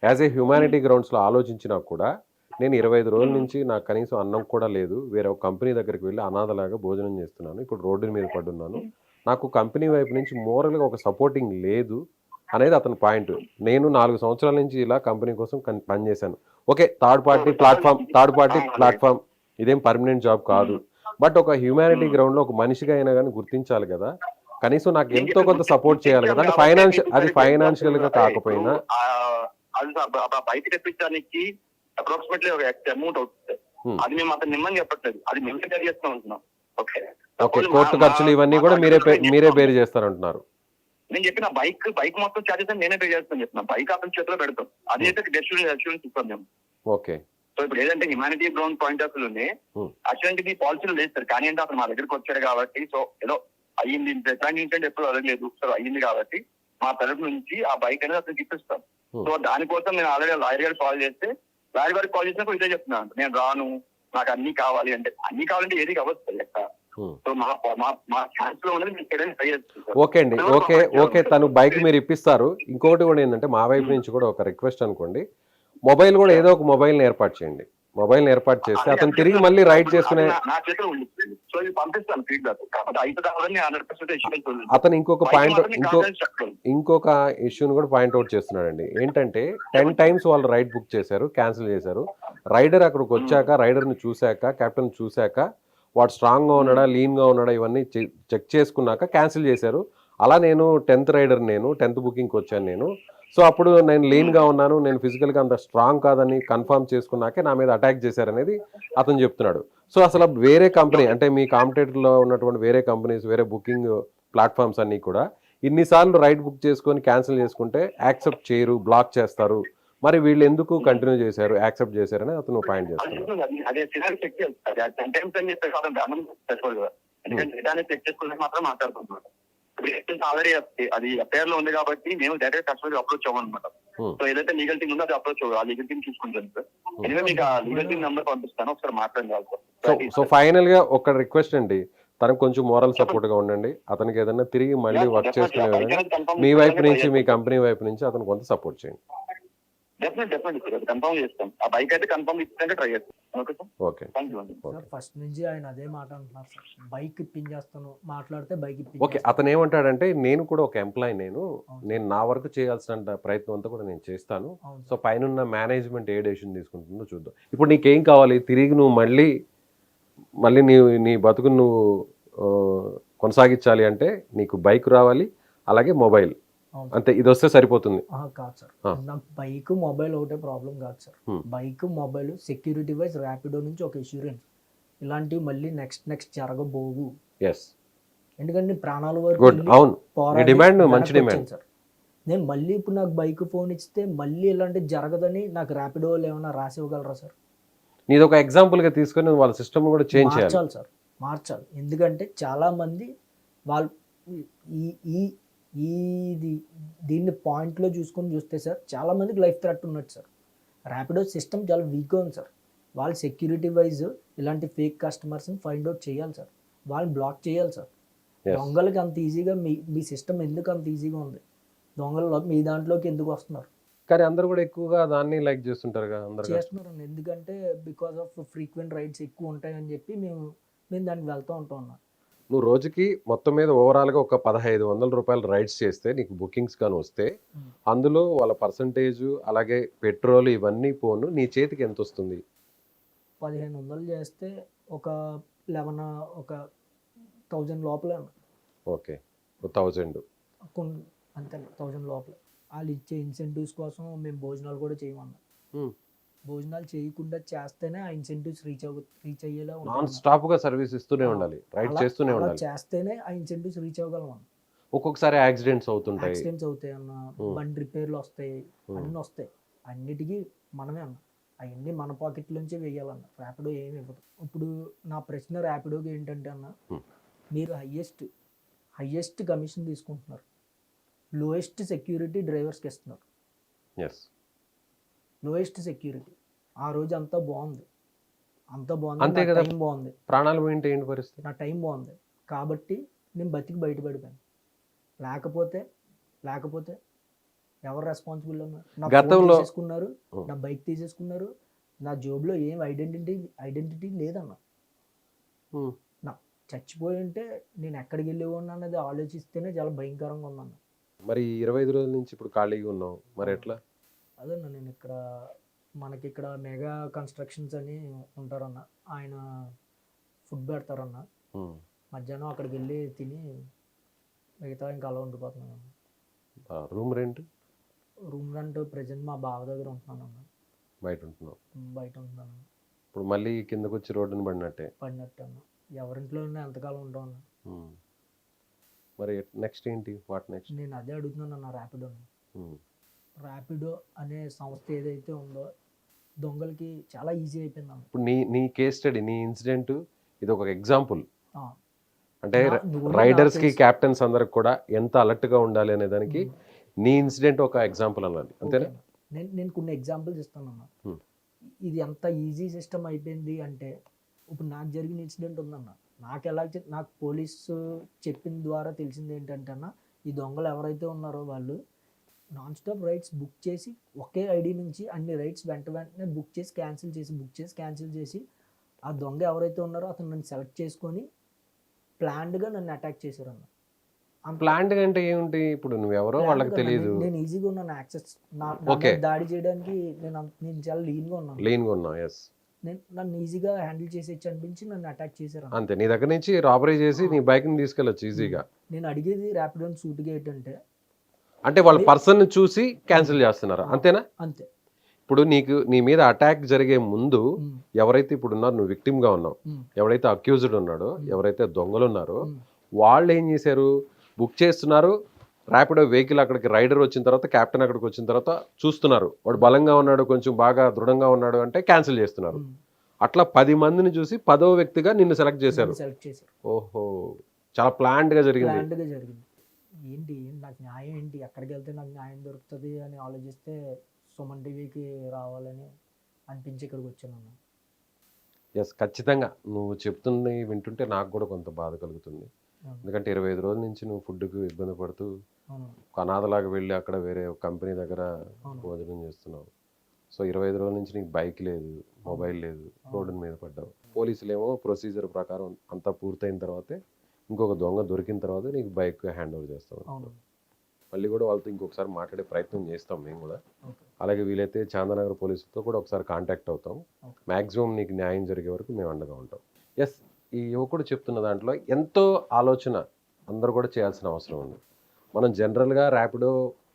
యాజ్ ఏ హ్యుమానిటీ గ్రౌండ్స్లో ఆలోచించినా కూడా నేను ఇరవై ఐదు రోజుల నుంచి నాకు కనీసం అన్నం కూడా లేదు వేరే ఒక కంపెనీ దగ్గరికి వెళ్ళి అనాథలాగా భోజనం చేస్తున్నాను ఇప్పుడు రోడ్డు మీద పడున్నాను. నాకు కంపెనీ వైపు నుంచి మోరల్గా ఒక సపోర్టింగ్ లేదు అనేది అతని పాయింట్. నేను నాలుగు సంవత్సరాల నుంచి ఇలా కంపెనీ కోసం పనిచేశాను okay third party platform third party platform. ఇదేం పర్మనెంట్ జాబ్ కాదు. బట్ ఒక హ్యూమానిటీ గ్రౌండ్లో ఒక మనిషిగా అయినా కానీ గుర్తించాలి కదా. కనీసం నాకు ఎంతో కొంత సపోర్ట్ చేయాలి కదా. అంటే ఫైనాన్షియల్ అది ఫైనాన్షియల్గా కాకపోయినా. ఆ, అది ఆ- ఆ బయట తెప్పించడానికి అప్రాక్సిమేట్లీ ఒక అమౌంట్ అవుతుంది. అది మేము అతను నిమ్మని చెప్పట్లేదు. అది మేము పే చేస్తూ ఉంటున్నాం. ఓకే? కోర్టు ఖర్చులు ఇవన్నీ కూడా మీరే మీరే బేర్ చేస్తారంటున్నారు. నేను చెప్పిన బైక్ బైక్ మొత్తం చార్జెస్ నేనే పే చేస్తాను చెప్పిన బైక్ అతని చేతిలో పెడతాం అది అయితే డెస్టినేషన్ అష్యూరెన్స్ ఇస్తాం మేము ఓకే సో ఇప్పుడు ఏదంటే humanity ground point of Hmm. అటువంటి పాలసీలు లేదు సార్ కానీ అంటే అతను మా దగ్గరికి వచ్చాడు కాబట్టి సో ఏదో అయ్యింది ఎట్లాంటి ఇన్సిడెంట్ ఎప్పుడు అడగలేదు సో అయ్యింది కాబట్టి మా తరఫు నుంచి ఆ బైక్ అనేది అతనికి ఇప్పిస్తాం Hmm. సో దానికోసం నేను ఆల్రెడీ లాయర్ గారు కాల్ చేస్తే లాయర్ గారికి కాల్ చేసినప్పుడు ఇదే చెప్తున్నాను నేను రాను నాకు అన్ని కావాలి అంటే అన్ని కావాలంటే ఏది కావచ్చు Hmm. మా మా మా సార్. ఓకే అండి. ఓకే ఓకే తను బైక్ మీరు ఇప్పిస్తారు. ఇంకొకటి కూడా ఏంటంటే మా వైపు నుంచి కూడా ఒక రిక్వెస్ట్ అనుకోండి. మొబైల్ కూడా ఏదో ఒక మొబైల్ని ఏర్పాటు చేయండి. మొబైల్ని ఏర్పాటు చేస్తే అతను తిరిగి మళ్ళీ రైడ్ చేసుకునే అతను ఇంకొక పాయింట్ ఇంకో ఇంకో ఇంకొక ఇష్యూని కూడా పాయింట్ అవుట్ చేస్తున్నాడండి. ఏంటంటే టెన్ టైమ్స్ వాళ్ళు రైడ్ బుక్ చేశారు క్యాన్సిల్ చేశారు. రైడర్ అక్కడికి వచ్చాక రైడర్ని చూశాక కెప్టెన్ చూశాక వాడు స్ట్రాంగ్గా ఉన్నాడా లీన్గా ఉన్నాడా ఇవన్నీ చెక్ చేసుకున్నాక క్యాన్సిల్ చేశారు. అలా నేను టెన్త్ రైడర్ నేను టెన్త్ బుకింగ్కి వచ్చాను నేను. సో అప్పుడు నేను లీన్గా ఉన్నాను నేను ఫిజికల్గా అంత స్ట్రాంగ్ కాదని కన్ఫర్మ్ చేసుకున్నాకే నా మీద అటాక్ చేశారనేది అతను చెప్తున్నాడు. సో అసలు వేరే కంపెనీ అంటే మీ కాంపిటేటర్లో ఉన్నటువంటి వేరే కంపెనీస్ వేరే బుకింగ్ ప్లాట్ఫామ్స్ అన్నీ కూడా ఇన్నిసార్లు రైడ్ బుక్ చేసుకొని క్యాన్సిల్ చేసుకుంటే యాక్సెప్ట్ చేయరు బ్లాక్ చేస్తారు. మరి వీళ్ళు ఎందుకు కంటిన్యూ చేశారు యాక్సెప్ట్ చేశారని అతను పాయింట్ చేస్తున్నారు ఎందుకంటే చెక్ చేసుకునే మాత్రం మాట్లాడుకుంటున్నాడు. ఆల్రెడీ అది అఫేర్లో ఉంది కాబట్టి మేము డైరెక్ట్ కస్టమర్ అప్రోచ్ అవ్వనమాట Hmm. సో ఏదైతే లీగల్ టీమ్ ఉందో అది అప్రోచ్ ఆ లీగల్ టీమ్ చూసుకుంటాను సార్. ఎనివే మీకు ఆ లీగల్ టీమ్ నెంబర్ పంపిస్తాను. ఒకసారి మాట్లాడండి సో సో ఫైనల్గా ఒక రిక్వెస్ట్ అండి. తనకు కొంచెం మోరల్ సపోర్ట్గా ఉండండి. అతనికి ఏదైనా తిరిగి మళ్ళీ వర్క్ చేసుకునే మీ వైపు నుంచి మీ కంపెనీ వైపు నుంచి అతను కొంత సపోర్ట్ చేయండి. డెఫినెట్ డెఫినెట్ సార్ కన్ఫర్మ్ చేస్తాం. ఆ బైక్ అయితే కన్ఫర్మ్ ఇస్తుంటే ట్రై చేస్తాం. Okay sir okay thank you అండి సార్ ఫస్ట్ నుంచి ఆయన అదే మాట అంటున్నారు సార్ బైక్ ఇప్పించేస్తాను మాట్లాడితే బైక్ ఓకే అతను ఏమంటాడంటే నేను కూడా ఒక ఎంప్లాయ్ నేను. నేను నా వరకు చేయాల్సిన ప్రయత్నం అంతా కూడా నేను చేస్తాను. సో పైన మేనేజ్మెంట్ ఏ డెసిషన్ తీసుకుంటుందో చూద్దాం. ఇప్పుడు నీకేం కావాలి? తిరిగి నువ్వు మళ్ళీ మళ్ళీ నీ నీ బతుకు నువ్వు కొనసాగించాలి అంటే నీకు బైక్ రావాలి అలాగే మొబైల్ అంతే ఇది వస్తే సరిపోతుంది. కాదు సార్. నాకు బైక్ మొబైల్ ఒకటే ప్రాబ్లం కాదు sir. Bike mobile security wise Rapido నుంచి ఒక ఇన్సూరెన్స్ ఇలాంటివి మళ్ళీ నెక్స్ట్ నెక్స్ట్ జరగబోవు. ఎస్ ఎందుకంటే ప్రాణాల వరకు అవును. వెనక్కి మంచి. వచ్చాను సార్. నేను మళ్ళీ ఇప్పుడు నాకు బైక్ ఫోన్ ఇస్తే మళ్ళీ ఇలాంటివి జరగదని నాకు ర్యాపిడో ఏమైనా రాసి ఇవ్వగలరా సార్? నీది ఒక ఎగ్జాంపుల్గా తీసుకొని వాళ్ళ సిస్టమ్ కూడా చేంజ్ చేయాలి. మార్చాలి సార్. మార్చాలి. ఎందుకంటే చాలా మంది వాళ్ళు ఈ ఈ ఈ దీన్ని పాయింట్లో చూసుకొని చూస్తే సార్ చాలా మందికి లైఫ్ థ్రెట్ ఉన్నట్టు సార్. ర్యాపిడో సిస్టమ్ చాలా వీక్గా ఉంది సార్. వాళ్ళు సెక్యూరిటీ వైజ్ ఇలాంటి ఫేక్ కస్టమర్స్ని ఫైండ్ అవుట్ చేయాలి సార్. వాళ్ళని బ్లాక్ చేయాలి సార్. దొంగలకి అంత ఈజీగా మీ మీ సిస్టమ్ ఎందుకు అంత ఈజీగా ఉంది? దొంగలు మీ దాంట్లోకి ఎందుకు వస్తున్నారు? కానీ అందరూ కూడా ఎక్కువగా దాన్ని లైక్ చేస్తుంటారు చేస్తున్నారండి. ఎందుకంటే బికాస్ ఆఫ్ ఫ్రీక్వెంట్ రైడ్స్ ఎక్కువ ఉంటాయని చెప్పి మేము మేము దానికి వెళ్తూ ఉంటాం నువ్వు రోజుకి మొత్తం మీద ఓవరాల్గా ఒక పదహైదు వందల రూపాయలు రైడ్స్ చేస్తే నీకు బుకింగ్స్ కానీ వస్తే. అందులో వాళ్ళ పర్సంటేజ్ అలాగే పెట్రోల్ ఇవన్నీ పోను నీ చేతికి ఎంత వస్తుంది? పదిహేను వందలు చేస్తే ఒక లెవెన్ ఒక థౌజండ్ లోపల ఓకే. థౌజండ్ అంతే థౌజండ్ లోపల. వాళ్ళు ఇచ్చే ఇన్సెంటివ్స్ కోసం మేము భోజనాలు కూడా చేయమన్నాం. భోజనాలు చేయకుండా చేస్తేనే ఆ ఇన్సెంటివ్స్ రీచ్ అవ్వ రీచ్ అయ్యేలా నాన్. స్టాప్గా సర్వీస్ ఇస్తూనే ఉండాలి రైడ్ అలా- చేస్తూనే ఉండాలి చేస్తేనే ఆ ఇన్సెంటివ్స్ రీచ్ అవ్వగలం అన్న. ఒక్కొక్కసారి యాక్సిడెంట్స్ అవుతుంటాయి యాక్సిడెంట్స్ అవుతాయి అన్న. బండి రిపేర్లు వస్తాయి. అన్నీ వస్తాయి అన్నిటికీ మనమే అన్న అవన్నీ మన పాకెట్ నుంచే వేయాలన్న ర్యాపిడో ఏమి ఇవ్వదు ఇప్పుడు నా ప్రశ్న ర్యాపిడోకి ఏంటంటే అన్న. మీరు హయ్యెస్ట్ హయ్యెస్ట్ కమిషన్ తీసుకుంటున్నారు లోయెస్ట్ సెక్యూరిటీ డ్రైవర్స్కి ఇస్తున్నారు ఎస్ లోయెస్ట్ సెక్యూరిటీ ఆ రోజు అంతా బాగుంది. అంతా బాగుంది. అంతే కదా. టైం బాగుంది. ప్రాణాలు పోయింటే ఏంటి పరిస్థితి? నా టైం బాగుంది. కాబట్టి నేను బతికి బయటపడిపోయాను. లేకపోతే లేకపోతే ఎవరు రెస్పాన్సిబుల్ ఉన్నారు? గతంలో- తీసేసుకున్నారు. Hmm. నా బైక్ తీసేసుకున్నారు. నా జోబులో ఏం ఐడెంటిటీ ఐడెంటిటీ లేదన్న. నా చచ్చిపోయి ఉంటే నేను ఎక్కడికి వెళ్ళేవాడిని అన్నది ఆలోచిస్తేనే చాలా భయంకరంగా ఉందన్న. మరి ఇరవై ఐదు రోజుల నుంచి ఇప్పుడు ఖాళీగా ఉన్నావు. మరి ఎట్లా? అదన్న నేను ఇక్కడ మనకి ఇక్కడ మెగా కన్స్ట్రక్షన్స్ అని ఉంటారన్న. ఆయన ఫుడ్ పెడతారన్న. మధ్యాహ్నం అక్కడికి వెళ్ళి తిని మిగతా ఇంకా అలా ఉండిపోతున్నాను. Room rent room rent present మా బావ దగ్గర ఉంటున్నాను అన్న బయట ఉంటున్నావు బయట ఉంటున్నాను. ఇప్పుడు మళ్ళీ కిందకు వచ్చి రోడ్డుని పడినట్టే. పడినట్టు అన్న ఎవరింట్లో ఉన్నా ఎంతకాలం ఉంటాం అన్న. మరి నెక్స్ట్ ఏంటి? వాట్ నెక్స్ట్ నేను అదే అడుగుతున్నాను అన్న ర్యాపిడోని ర్యాపిడో అనే సంస్థ ఏదైతే ఉందో దొంగలకి చాలా ఈజీ అయిపోయింది ఇప్పుడు నీ నీ కేస్ స్టడీ నీ ఇన్సిడెంట్ ఇది ఒక ఎగ్జాంపుల్ అంటే రైడర్స్కి క్యాప్టెన్స్ అందరికి కూడా ఎంత అలర్ట్గా ఉండాలి అనే దానికి నీ ఇన్సిడెంట్ ఒక ఎగ్జాంపుల్ అన్నది. అంతేనా. నేను నేను కొన్ని ఎగ్జాంపుల్స్ ఇస్తాను అన్న. Hmm. ఇది ఎంత ఈజీ సిస్టమ్ అయిపోయింది అంటే ఇప్పుడు నాకు జరిగిన ఇన్సిడెంట్ ఉందన్న. నాకు ఎలా నాకు పోలీసు చెప్పిన ద్వారా తెలిసింది ఏంటంటే అన్న ఈ దొంగలు ఎవరైతే ఉన్నారో వాళ్ళు నాన్ స్టాప్ రైడ్స్ బుక్ చేసి ఒకే ఐడి నుంచి అన్ని రైడ్స్ వెంట వెంటనే బుక్ చేసి క్యాన్సిల్ చేసి బుక్ చేసి క్యాన్సిల్ చేసి ఆ దొంగ ఎవరైతే ఉన్నారో అతను నన్ను సెలెక్ట్ చేసుకొని ప్లాన్డ్గా నన్ను అటాక్ చేశారన్న అంత ప్లాంట్ అంటే ఏమిటి ఇప్పుడు నువ్వెవరో వాళ్ళకి తెలియదు నేను- ఈజీగా ఉన్నాను యాక్సెస్. మీద దాడి చేయడానికి నేను నేను చాలా లీన్గా ఉన్నాను. లీన్గా ఉన్నావు ఎస్ నేను నన్ను ఈజీగా హ్యాండిల్ చేసేయచ్చు అనిపించి నన్ను అటాక్ చేశారు అన్న. అంతే. నీ దగ్గర నుంచి రాబరీ చేసి నీ బైక్ని తీసుకెళ్ళచ్చు ఈజీగా. నేను అడిగేది ర్యాపిడ్ అండ్ సూట్గా ఏంటంటే అంటే వాళ్ళ పర్సన్ చూసి క్యాన్సిల్ చేస్తున్నారు. అంతేనా? అంతే. ఇప్పుడు నీకు నీ మీద అటాక్ జరిగే ముందు ఎవరైతే ఇప్పుడు ఉన్నారో నువ్వు victim గా ఉన్నావు ఎవరైతే అక్యూజ్డ్ ఉన్నాడో. ఎవరైతే దొంగలు ఉన్నారో వాళ్ళు ఏం చేశారు? బుక్ చేస్తున్నారు ర్యాపిడో వెహికల్ అక్కడికి రైడర్ వచ్చిన తర్వాత కెప్టెన్ అక్కడికి వచ్చిన తర్వాత చూస్తున్నారు. వాడు బలంగా ఉన్నాడు కొంచెం బాగా దృఢంగా ఉన్నాడు అంటే క్యాన్సిల్ చేస్తున్నారు. అట్లా పది మందిని చూసి పదో వ్యక్తిగా నిన్ను సెలెక్ట్ చేశారు. ఓహో చాలా planned గా జరిగింది. ఏంటి? నాకు న్యాయం ఏంటి? ఎక్కడికి వెళ్తే నాకు న్యాయం దొరుకుతుంది అని ఆలోచిస్తే సుమన్ టీవీకి రావాలని అనిపించి ఇక్కడికి వచ్చాను ఎస్ ఖచ్చితంగా. నువ్వు చెప్తుంది వింటుంటే నాకు కూడా కొంత బాధ కలుగుతుంది. ఎందుకంటే ఇరవై ఐదు రోజుల నుంచి నువ్వు ఫుడ్కి ఇబ్బంది పడుతూ అనాథలాగా వెళ్ళి అక్కడ వేరే కంపెనీ దగ్గర. భోజనం చేస్తున్నావు. సో ఇరవై ఐదు రోజుల నుంచి నీకు బైక్ లేదు మొబైల్ లేదు రోడ్డు మీద పడ్డావు. పోలీసులు ఏమో ప్రొసీజర్ ప్రకారం అంతా పూర్తయిన తర్వాతే ఇంకొక దొంగ దొరికిన తర్వాత నీకు బైక్ హ్యాండ్ ఓవర్ చేస్తాం మళ్ళీ కూడా వాళ్ళతో ఇంకొకసారి మాట్లాడే ప్రయత్నం చేస్తాం మేము కూడా. అలాగే వీలైతే చాందనగర్ పోలీసులతో కూడా ఒకసారి కాంటాక్ట్ అవుతాం. మ్యాక్సిమం నీకు న్యాయం జరిగే వరకు మేము అండగా ఉంటాం. ఎస్ ఈ యువకుడు చెప్తున్న దాంట్లో ఎంతో ఆలోచన అందరూ కూడా చేయాల్సిన అవసరం ఉంది. మనం జనరల్గా ర్యాపిడో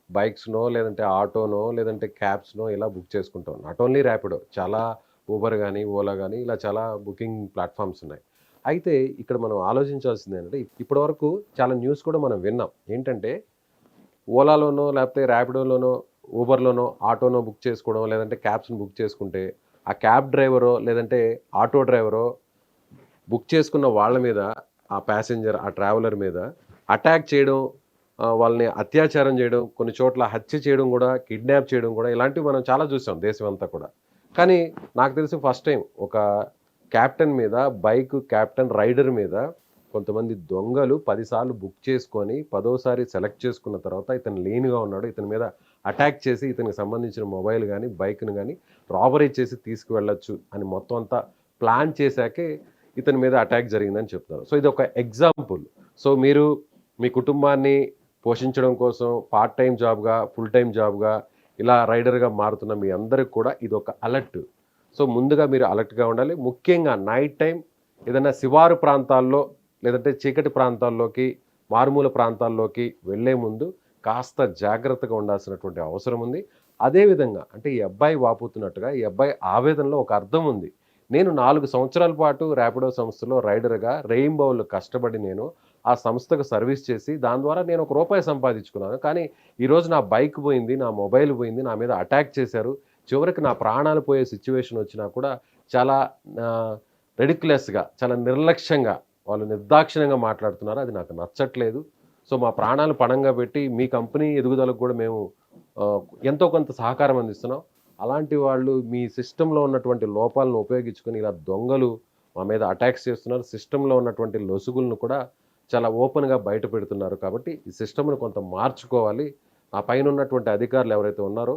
బైక్స్నో లేదంటే ఆటోనో లేదంటే క్యాబ్స్నో ఇలా బుక్ చేసుకుంటాం. నాట్ ఓన్లీ ర్యాపిడో చాలా ఊబర్ కానీ ఓలా కానీ ఇలా చాలా బుకింగ్ ప్లాట్ఫామ్స్ ఉన్నాయి. అయితే ఇక్కడ మనం ఆలోచించాల్సింది ఏంటంటే ఇప్పటి వరకు చాలా న్యూస్ కూడా మనం విన్నాం. ఏంటంటే ఓలాలోనో లేకపోతే ర్యాపిడోలోనో ఊబర్లోనో ఆటోనో బుక్ చేసుకోవడం లేదంటే క్యాబ్స్ని బుక్ చేసుకుంటే ఆ క్యాబ్ డ్రైవరో లేదంటే ఆటో డ్రైవరో బుక్ చేసుకున్న వాళ్ళ మీద ఆ ప్యాసింజర్ ఆ ట్రావెలర్ మీద అటాక్ చేయడం వాళ్ళని అత్యాచారం చేయడం కొన్ని చోట్ల హత్య చేయడం కూడా కిడ్నాప్ చేయడం కూడా ఇలాంటివి మనం చాలా చూసాం దేశం అంతా కూడా. కానీ నాకు తెలిసి ఫస్ట్ టైం ఒక క్యాప్టెన్ మీద బైక్ క్యాప్టెన్ రైడర్ మీద కొంతమంది దొంగలు పదిసార్లు బుక్ చేసుకొని పదోసారి సెలెక్ట్ చేసుకున్న తర్వాత ఇతను లీన్గా ఉన్నాడు. ఇతని మీద అటాక్ చేసి ఇతనికి సంబంధించిన మొబైల్ కానీ బైక్ను కానీ రాబరీ చేసి తీసుకువెళ్ళొచ్చు అని మొత్తం అంతా ప్లాన్ చేశాకే ఇతని మీద అటాక్ జరిగిందని చెప్తున్నారు. సో ఇది ఒక ఎగ్జాంపుల్. సో మీరు మీ కుటుంబాన్ని పోషించడం కోసం పార్ట్ టైం జాబ్గా ఫుల్ టైం జాబ్గా ఇలా రైడర్గా మారుతున్న మీ అందరికి కూడా ఇది ఒక అలర్ట్. సో ముందుగా మీరు అలర్ట్గా ఉండాలి. ముఖ్యంగా నైట్ టైం ఏదైనా శివారు ప్రాంతాల్లో లేదంటే చీకటి ప్రాంతాల్లోకి మారుమూల ప్రాంతాల్లోకి వెళ్ళే ముందు కాస్త జాగ్రత్తగా ఉండాల్సినటువంటి అవసరం ఉంది. అదేవిధంగా అంటే ఈ అబ్బాయి వాపుతున్నట్టుగా ఈ అబ్బాయి ఆవేదనలో ఒక అర్థం ఉంది. నేను నాలుగు సంవత్సరాల పాటు ర్యాపిడో సంస్థలో రైడర్గా రెయిన్బోలు కష్టపడి నేను ఆ సంస్థకు సర్వీస్ చేసి దాని ద్వారా నేను ఒక రూపాయి సంపాదించుకున్నాను. కానీ ఈరోజు నా బైక్ పోయింది నా మొబైల్ పోయింది నా మీద అటాక్ చేశారు. చివరికి నా ప్రాణాలు పోయే సిచ్యువేషన్ వచ్చినా కూడా చాలా రెడిక్యులస్గా చాలా నిర్లక్ష్యంగా వాళ్ళు నిర్దాక్షిణ్యంగా మాట్లాడుతున్నారు. అది నాకు నచ్చట్లేదు. సో మా ప్రాణాలు పణంగా పెట్టి మీ కంపెనీ ఎదుగుదలకు కూడా మేము ఎంతో కొంత సహకారం అందిస్తున్నాం. అలాంటి వాళ్ళు మీ సిస్టంలో ఉన్నటువంటి లోపాలను ఉపయోగించుకొని ఇలా దొంగలు మా మీద అటాక్స్ చేస్తున్నారు. సిస్టంలో ఉన్నటువంటి లొసుగులను కూడా చాలా ఓపెన్గా బయట పెడుతున్నారు. కాబట్టి ఈ సిస్టమ్ను కొంత మార్చుకోవాలి. ఆ పైన ఉన్నటువంటి అధికారులు ఎవరైతే ఉన్నారో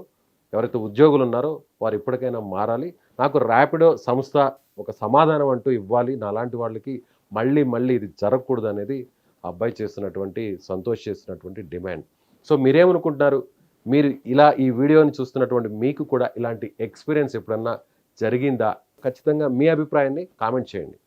ఎవరైతే ఉద్యోగులు ఉన్నారో వారు ఇప్పటికైనా మారాలి. నాకు ర్యాపిడో సంస్థ ఒక సమాధానం అంటూ ఇవ్వాలి. నాలాంటి వాళ్ళకి మళ్ళీ మళ్ళీ ఇది జరగకూడదు అనేది అబ్బాయి చేస్తున్నటువంటి సంతోష్ చేస్తున్నటువంటి డిమాండ్. సో మీరేమనుకుంటున్నారు? మీరు ఇలా ఈ వీడియోని చూస్తున్నటువంటి మీకు కూడా ఇలాంటి ఎక్స్పీరియన్స్ ఎప్పుడన్నా జరిగిందా? ఖచ్చితంగా మీ అభిప్రాయాన్ని కామెంట్ చేయండి.